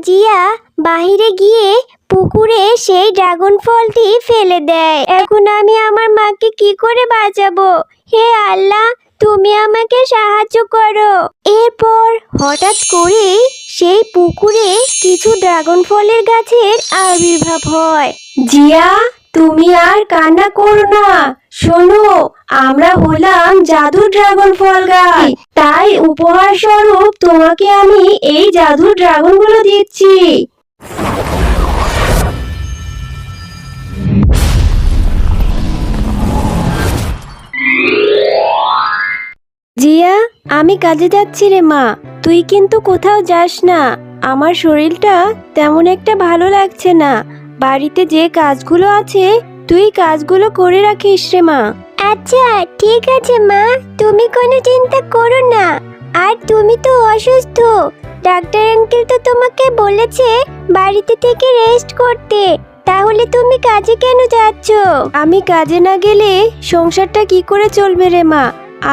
জিয়া বাহিরে গিয়ে পুকুরে সেই ড্রাগন ফলটি ফেলে দেয়। এখন আমি আমার মাকে কি করে বাঁচাবো? হে আল্লাহ, তুমি আমাকে সাহায্য করো। এরপর হঠাৎ করে সেই পুকুরে কিছু ড্রাগন ফলের গাছের আবির্ভাব হয়। জিয়া তুমি আর কান্না করো না। শোনো, আমরা হলাম জাদু ড্রাগন ফল গাছ। তাই উপহার স্বরূপ তোমাকে আমি এই জাদু ড্রাগনগুলো দিচ্ছি। জিয়া, আমি কাজে যাচ্ছি রে মা। তুই কিন্তু কোথাও যাস না। আমার শরীরটা তেমন একটা ভালো লাগছে না। বাড়িতে যে কাজগুলো আছে তুই কাজগুলো করে রাখিস রে মা। আচ্ছা ঠিক আছে মা। তুমি কোনো চিন্তা করো না। আর তুমি তো অসুস্থ। ডাক্তার আঙ্কেল তো তোমাকে বলেছে বাড়িতে থেকে রেস্ট করতে। তাহলে তুমি কাজে কেন যাচ্ছ? আমি কাজে না গেলে সংসারটা কি করে চলবে রে মা?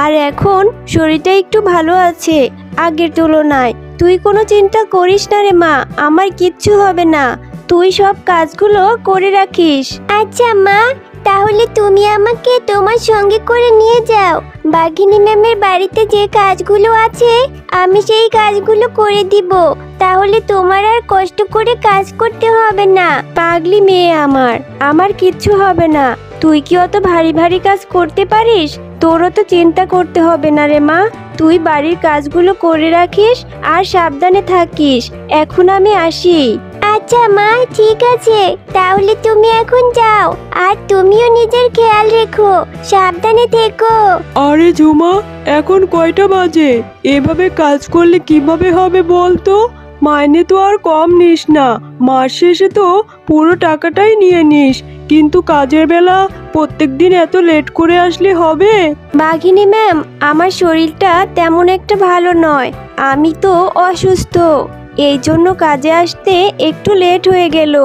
আর এখন শরীরটা একটু ভালো আছে আগের তুলনায়। তুই কোনো চিন্তা করিস না রে মা আমার কিচ্ছু হবে না। তুই সব কাজগুলো করে রাখিস। আচ্ছা মা। তাহলে তুমি আমাকে তোমার সঙ্গে করে নিয়ে যাও। বাঘিনী ম্যামের বাড়িতে যে কাজগুলো আছে আমি সেই কাজগুলো করে দিব। তাহলে তোমার আর কষ্ট করে কাজ করতে হবে না। পাগলি মেয়ে আমার আমার কিচ্ছু হবে না। তুই কি অত ভারী ভারী কাজ করতে পারিস? তোরও তো চিন্তা করতে হবে না রে মা। তুই বাড়ির কাজগুলো করে রাখিস আর সাবধানে থাকিস। এখন আমি আসি। আচ্ছা মা ঠিক আছে। তাহলে তুমি এখন যাও আর তুমিও নিজের খেয়াল রেখো সাবধানে থেকো। আরে ঝুমা এখন কয়টা বাজে? এভাবে কাজ করলে কীভাবে হবে বলতো? মাইনে তো আর কম নিস না। মাস শেষে তো পুরো টাকাটাই নিয়ে নিস। কিন্তু কাজের বেলা প্রত্যেক দিন এত লেট করে আসলে হবে? বাঘিনী ম্যাম আমার শরীরটা তেমন একটা ভালো নয়। আমি তো অসুস্থ। এই জন্য কাজে আসতে একটু লেট হয়ে গেল।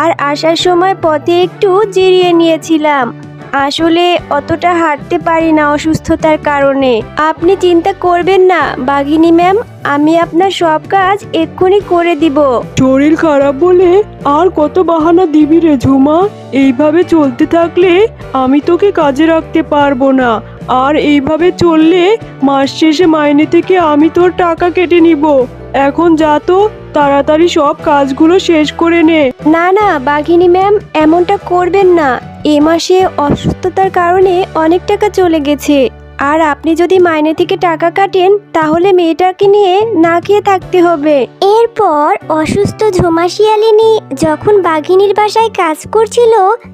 আর আসার সময় পথে একটু জিরিয়ে নিয়েছিলাম। আসলে অতটা হাঁটতে পারি না অসুস্থতার কারণে। আপনি চিন্তা করবেন না, বাঘিনী ম্যাম, আমি আপনার সব কাজ এক্ষুনি করে দিব। শরীর খারাপ বলে আর কত বাহানা দিবি রে ঝুমা? এইভাবে চলতে থাকলে আমি তোকে কাজে রাখতে পারব না। আর এইভাবে চললে মাস শেষে মাইনে থেকে আমি তোর টাকা কেটে নিব। এখন যা তো, তাড়াতাড়ি সব কাজগুলো শেষ করে নে। না না, বাঘিনী ম্যাম, এমনটা করবেন না। এ মাসে অসুস্থতার কারণে অনেক টাকা চলে গেছে। আর আপনি যদি মাইনে থেকে টাকা কাটেন তাহলে মেয়েটাকে নিয়ে না খেয়ে থাকতে হবে। এরপর অসুস্থ ঝোমাশিয়ালিনী যখন বাঘিনীর বাসায় কাজ করছিল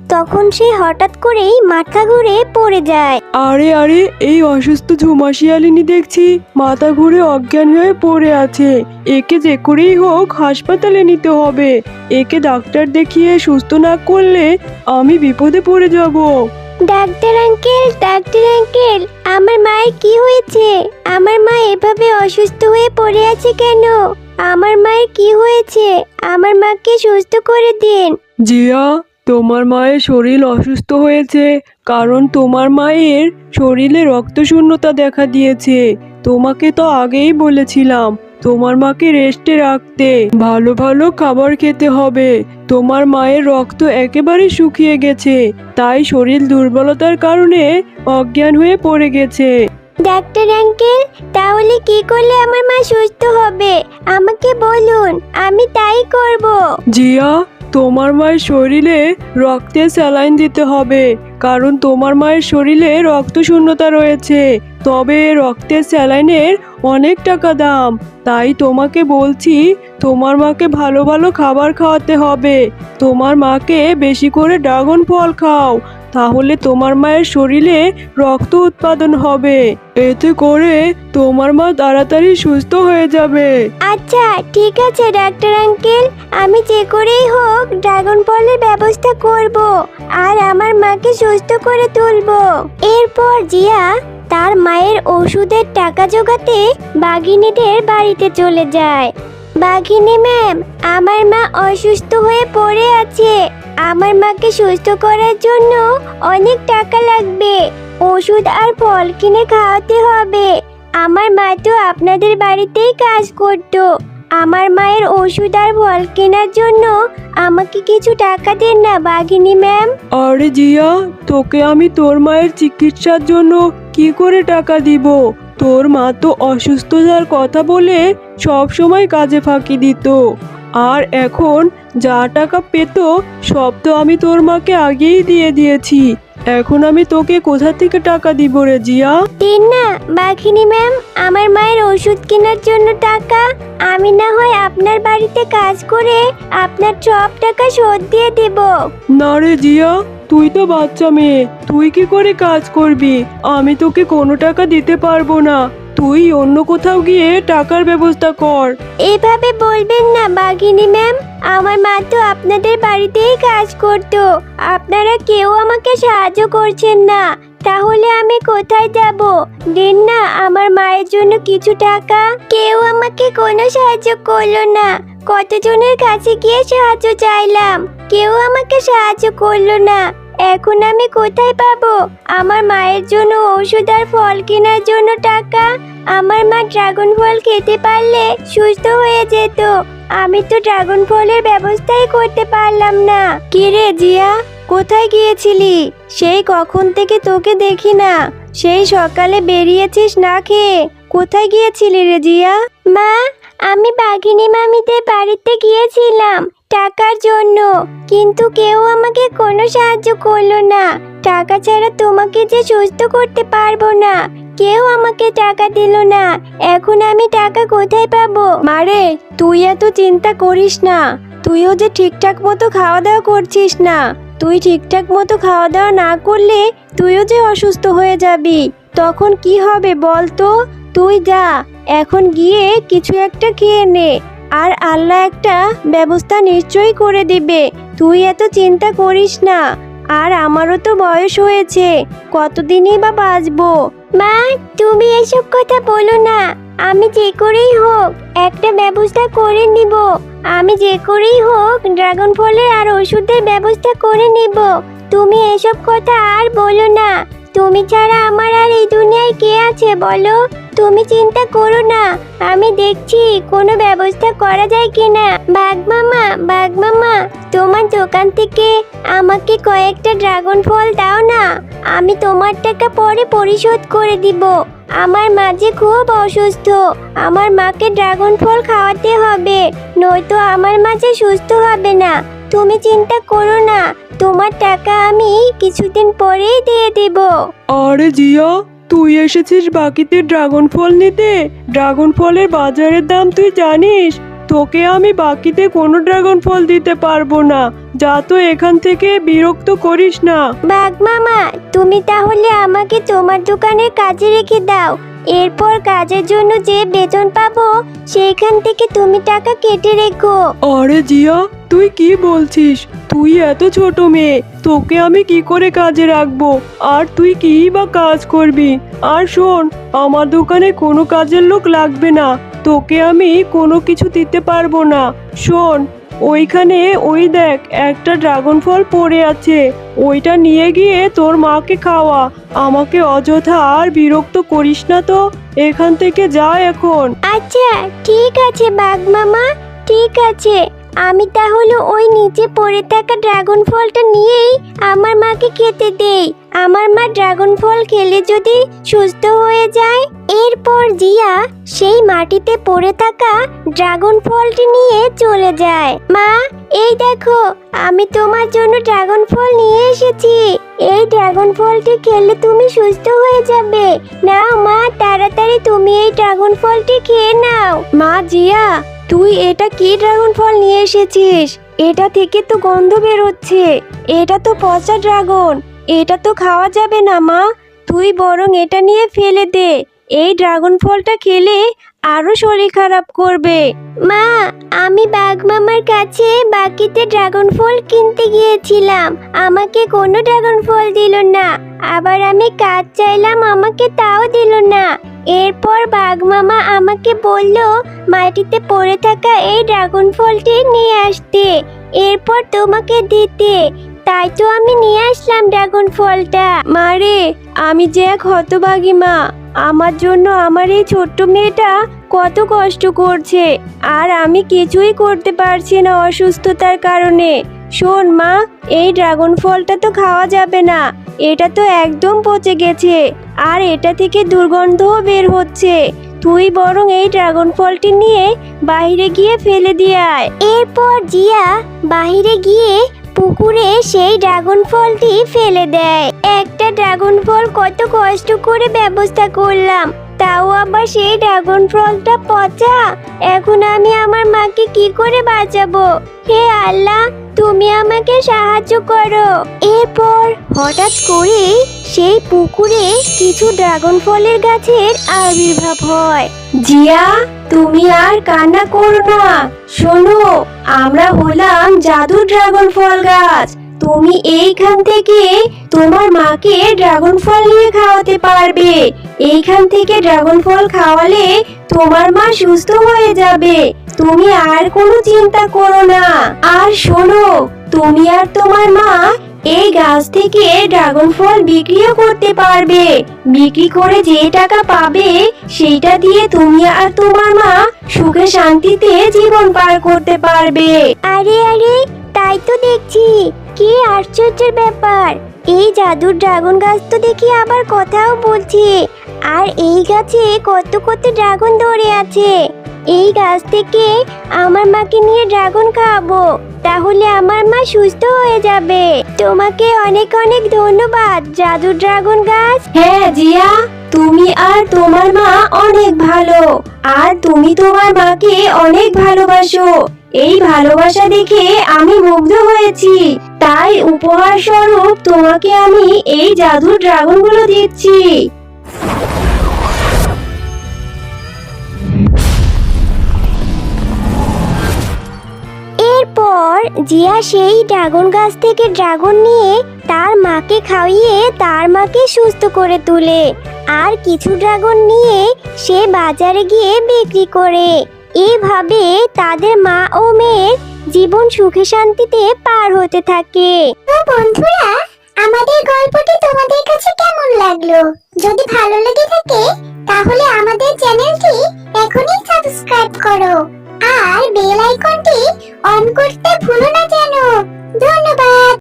তখন সে হঠাৎ করেই মাথা ঘুরে পড়ে যায়। আরে আরে এই অসুস্থ ঝুমাশিয়ালিনী দেখছি মাথা ঘুরে অজ্ঞান হয়ে পড়ে আছে। একে যে করেই হোক হাসপাতালে নিতে হবে। একে ডাক্তার দেখিয়ে সুস্থ না করলে আমি বিপদে পড়ে যাব। ডাক্তার আঙ্কেল ডাক্তার আঙ্কেল, আমার মায়ের কি হয়েছে? আমার মা এভাবে অসুস্থ হয়ে পড়ে আছে কেন? আমার মায়ের কি হয়েছে? আমার মাকে সুস্থ করে দিন। জিয়া, তোমার মায়ের শরীর অসুস্থ হয়েছে, কারণ তোমার মায়ের শরীরে রক্তশূন্যতা দেখা দিয়েছে। তোমাকে তো আগেই বলেছিলাম তোমার মাকে রেস্টে রাখতে। ভালো ভালো খাবার খেতে হবে। তোমার মায়ের রক্ত একেবারে শুকিয়ে গেছে। তাই শরীর দুর্বলতার কারণে অজ্ঞান হয়ে পড়ে গেছে। ডাক্তার আঙ্কেল তাহলে কি করলে আমার মা সুস্থ হবে? আমাকে বলুন আমি তাই করব। জিয়া তোমার মায়ের শরীরে রক্তে স্যালাইন দিতে হবে। কারণ তোমার মায়ের শরীরে রক্ত শূন্যতা রয়েছে। তবে রক্তের স্যালাইনের অনেক টাকা দাম। তাই তোমাকে বলছি, তোমার মাকে ভালো ভালো খাবার খাওয়াতে হবে। তোমার মাকে বেশি করে ড্রাগন ফল খাও, তাহলে তোমার মায়ের শরীরে রক্ত উৎপাদন হবে। এতে করে তোমার মা তাড়াতাড়ি সুস্থ হয়ে যাবে। আচ্ছা ঠিক আছে, ডাক্তার আঙ্কেল। আমি যে করেই হোক ড্রাগন ফলের ব্যবস্থা করব, আর আমার মাকে সুস্থ করে তুলব। এরপর জিয়া তার মায়ের ওষুধের টাকা জোগাতে বাঘিনীদের বাড়িতে চলে যায়। বাঘিনী ম্যাম, আমার মা অসুস্থ হয়ে পড়ে আছে। আমার মাকে সুস্থ করার জন্য অনেক টাকা লাগবে। ওষুধ আর ফল কিনে খাওয়াতে হবে। আমার মা তো আপনাদের বাড়িতেই কাজ করতো। আমার মায়ের ওষুধ আর ফল কেনার জন্য আমাকে কিছু টাকা দেন না বাঘিনী ম্যাম। আরে জিয়া, তোকে আমি তোর মায়ের চিকিৎসার জন্য কি করে টাকা দিব? তোর মা তো অসুস্থতার কথা বলে সব সময় কাজে ফাঁকি দিত। আর এখন যা টাকা পেত সব তো আমি তোর মাকে আগেই দিয়ে দিয়েছি। এখন আমি তোকে কোথা থেকে টাকা দিব রে জিয়া? দিন না বাঘিনী ম্যাম আমার মায়ের ওষুধ কেনার জন্য টাকা। আমি না হয় আপনার বাড়িতে কাজ করে আপনার সব টাকা শোধ দিয়ে দেব। না রে জিয়া তুই তো বাচ্চা মেয়ে, তুই কি করে কাজ করবি? আমি তোকে কোনো টাকা দিতে পারব না। তুই অন্য কোথাও গিয়ে টাকার ব্যবস্থা কর। এভাবে বলবেন না, বাঘিনী ম্যাম। আমার মা তো আপনাদের বাড়িতেই কাজ করতো। আপনারা কেউ আমাকে সাহায্য করছেন না। তাহলে আমি কোথায় যাব? দিন না, আমার মায়ের জন্য কিছু টাকা। কেউ আমাকে কোনো সাহায্য করল না। কতজনের কাছে গিয়ে সাহায্য চাইলাম? কেউ আমাকে সাহায্য করল না। এখন আমি কোথায় পাবো? আমার মায়ের জন্য ওষুধ আর ফল কেনার জন্য টাকা? আমার মা ড্রাগন ফল খেতে পারলে সুস্থ হয়ে যেত। আমি তো ড্রাগন ফলের ব্যবস্থাই করতে পারলাম না। কি রে জিয়া, কোথায় গিয়েছিলি? সেই কখন থেকে তোকে দেখি না। সেই সকালে বেরিয়েছিস না খেয়ে। কোথায় গিয়েছিলি রে জিয়া? মা, আমি বাঘিনী মামিদের বাড়িতে গিয়েছিলাম। টাকার জন্য। কিন্তু কেউ আমাকে কোনো সাহায্য করল না। টাকা ছাড়া তোমাকে যে সুস্থ করতে পারব না। কেউ আমাকে টাকা দিল না। এখন আমি টাকা কোথায় পাবো? মারে তুই এত চিন্তা করিস না। তুইও যে ঠিকঠাক মতো খাওয়া দাওয়া করছিস না। তুই ঠিকঠাক মতো খাওয়া দাওয়া না করলে তুইও যে অসুস্থ হয়ে যাবি। তখন কি হবে বল তো তুই যা, এখন গিয়ে কিছু একটা খেয়ে নে। আর আল্লাহ একটা ব্যবস্থা নিশ্চয়ই করে দিবে। তুই এত চিন্তা করিস না। আর আমারও তো বয়স হয়েছে। কতদিনই বা বাঁচবো? মা, তুমি এসব কথা বলো না। আমি যে করেই হোক, একটা ব্যবস্থা করে নিব। আমি যে করেই হোক, ড্রাগন ফলের আর ওষুধের ব্যবস্থা করে নিব। তুমি এসব কথা আর বলো না। তুমি ছাড়া আমার আর এই দুনিয়ায় কে আছে বলো? তুমি চিন্তা করো না। আমি দেখছি কোনো ব্যবস্থা করা যায় কিনা। বাঘ মামা বাঘ মামা, তোমার দোকান থেকে আমাকে কয়েকটা ড্রাগন ফল দাও না। আমি তোমার টাকা পরে পরিশোধ করে দিব। আমার মা যে খুব অসুস্থ। আমার মাকে ড্রাগন ফল খাওয়াতে হবে। নয়তো আমার মা যে সুস্থ হবে না। তুমি চিন্তা করো না। তোমার টাকা আমি কিছুদিন পরেই দিয়ে দেব। আরে জিয়া তুই এসেছিস বাকিতে ড্রাগন ফল নিতে? ড্রাগন ফলের বাজারের দাম তুই জানিস? তোকে আমি বাকিতে কোনো ড্রাগন ফল দিতে পারব না। যা তো এখান থেকে বিরক্ত করিস না। বাঘ মামা তুমি তাহলে আমাকে তোমার দোকানে কাজে রেখে দাও। এরপর কাজের জন্য যে বেতন পাবো সেইখান থেকে তুমি টাকা কেটে রেখো। আরে জিয়া তুই কি বলছিস? তুই এত ছোট মেয়ে, তোকে আমি কি করে কাজে রাখব? আর তুই কি বা কাজ করবি? আর শোন, আমার দোকানে কোনো কাজের লোক লাগবে না। তোকে আমি কোনো কিছু দিতে পারব না। শোন, ওইখানে ওই দেখ, একটা ড্রাগন ফল পড়ে আছে। ওইটা নিয়ে গিয়ে তোর মাকে খাওয়া। আমাকে অযথা আর বিরক্ত করিস না তো? এখান থেকে যা এখন। আচ্ছা ঠিক আছে বাঘ মামা ঠিক আছে। আমি তাহলে ওই নিচে পড়ে থাকা ড্রাগন ফলটা নিয়েই আমার মাকে খেতে দেই। আমার মা ড্রাগন ফল খেলে যদি সুস্থ হয়ে যায়, এরপর জিয়া সেই মাটিতে পড়ে থাকা ড্রাগন ফলটি নিয়ে চলে যায়। মা, এই দেখো, আমি তোমার জন্য ড্রাগন ফল নিয়ে এসেছি। এই ড্রাগন ফলটি খেলে তুমি সুস্থ হয়ে যাবে। নাও মা, তাড়াতাড়ি তুমি এই ড্রাগন ফলটি খেয়ে নাও। মা, জিয়া তুই এটা কি ড্রাগন ফল নিয়ে এসেছিস? এটা থেকে তো গন্ধ বেরোচ্ছে। এটা তো পচা ড্রাগন। এটা তো খাওয়া যাবে না, মা। তুই বরং এটা নিয়ে ফেলে দে। এই ড্রাগন ফলটা খেলে আরও শরীর খারাপ করবে। মা আমি বাঘ মামার কাছে বাকিতে ড্রাগন ফল কিনতে গিয়েছিলাম। আমাকে কোনো ড্রাগন ফল দিল না। আবার আমি কাজ চাইলাম আমাকে তাও দিল না। এরপর বাঘ মামা আমাকে বলল মাটিতে পড়ে থাকা এই ড্রাগন ফলটি নিয়ে আসতে। এরপর তোমাকে দিতে। তাই তো আমি নিয়ে আসলাম ড্রাগন ফলটা। মারে আমি যে এক হতভাগী মা। আমার জন্য আমার এই ছোট্ট মেয়েটা কত কষ্ট করছে। আর আমি কিছুই করতে পারছি না অসুস্থতার কারণে। শোন মা, এই ড্রাগন ফলটা তো খাওয়া যাবে না। এটা তো একদম পচে গেছে। আর এটা থেকে দুর্গন্ধও বের হচ্ছে। তুই বরং এই ড্রাগন ফলটি নিয়ে বাইরে গিয়ে ফেলে দিয়ে আয়। এরপর জিয়া বাহিরে গিয়ে পুকুরে সেই ড্রাগন ফলটি ফেলে দেয়। একটা ড্রাগন ফল কত কষ্ট করে ব্যবস্থা করলাম, তাও আবার সেই ড্রাগন ফলটা পচা। এখন আমি আমার মাকে কি করে বাঁচাবো? হে আল্লাহ, তুমি আমাকে সাহায্য করো। এরপর হঠাৎ করে সেই পুকুরে কিছু ড্রাগন ফলের গাছের আবির্ভাব হয়। জিয়া তুমি আর কান্না করো না। শোনো, আমরা হলাম জাদু ড্রাগন ফল গাছ। তুমি এইখান থেকে তোমার মাকে ড্রাগন ফল নিয়ে খাওয়াতে পারবে। এইখান থেকে ড্রাগন ফল খাওয়ালে তোমার মা সুস্থ হয়ে যাবে। তুমি আর কোনো চিন্তা করো না। আর শোনো, তুমি আর তোমার মা এই গাছ থেকে ড্রাগন ফল বিক্রিও করতে পারবে। বিক্রি করে যে টাকা পাবে, সেইটা দিয়ে তুমি আর তোমার মা সুখে শান্তিতে জীবন পার করতে পারবে। আরে আরে, তাই তো দেখছি। কি আশ্চর্যের ব্যাপার। এই জাদুর ড্রাগন গাছ তো দেখি আবার কথাও বলছে। আর এই গাছে কত কত ড্রাগন ধরে আছে। এই গাছ থেকে আমার মাকে নিয়ে ড্রাগন খাওয়াবো, তাহলে আমার মা সুস্থ হয়ে যাবে। তোমাকে অনেক অনেক ধন্যবাদ, জাদু ড্রাগন গাছ। হ্যাঁ জিয়া, তুমি আর তোমার মা অনেক ভালো। আর তুমি তোমার মাকে অনেক ভালোবাসো। এই ভালোবাসা দেখে আমি মুগ্ধ হয়েছি। তাই উপহার স্বরূপ তোমাকে আমি এই জাদুর ড্রাগনগুলো দিচ্ছি। এরপর জিয়া সেই ড্রাগন গাছ থেকে ড্রাগন নিয়ে তার মাকে খাইয়ে তার মাকে সুস্থ করে তোলে। আর কিছু ড্রাগন নিয়ে সে বাজারে গিয়ে বিক্রি করে। এভাবে তাদের মা ও মেয়ের জীবন সুখে শান্তিতে পার হতে থাকে। তো বন্ধুরা, আমাদের গল্পটি তোমাদের কাছে কেমন লাগল? যদি ভালো লেগে থাকে, তাহলে আমাদের চ্যানেলটি এখনই সাবস্ক্রাইব করো। আর বেল আইকনটি অন করতে ভুলো না যেন। ধন্যবাদ।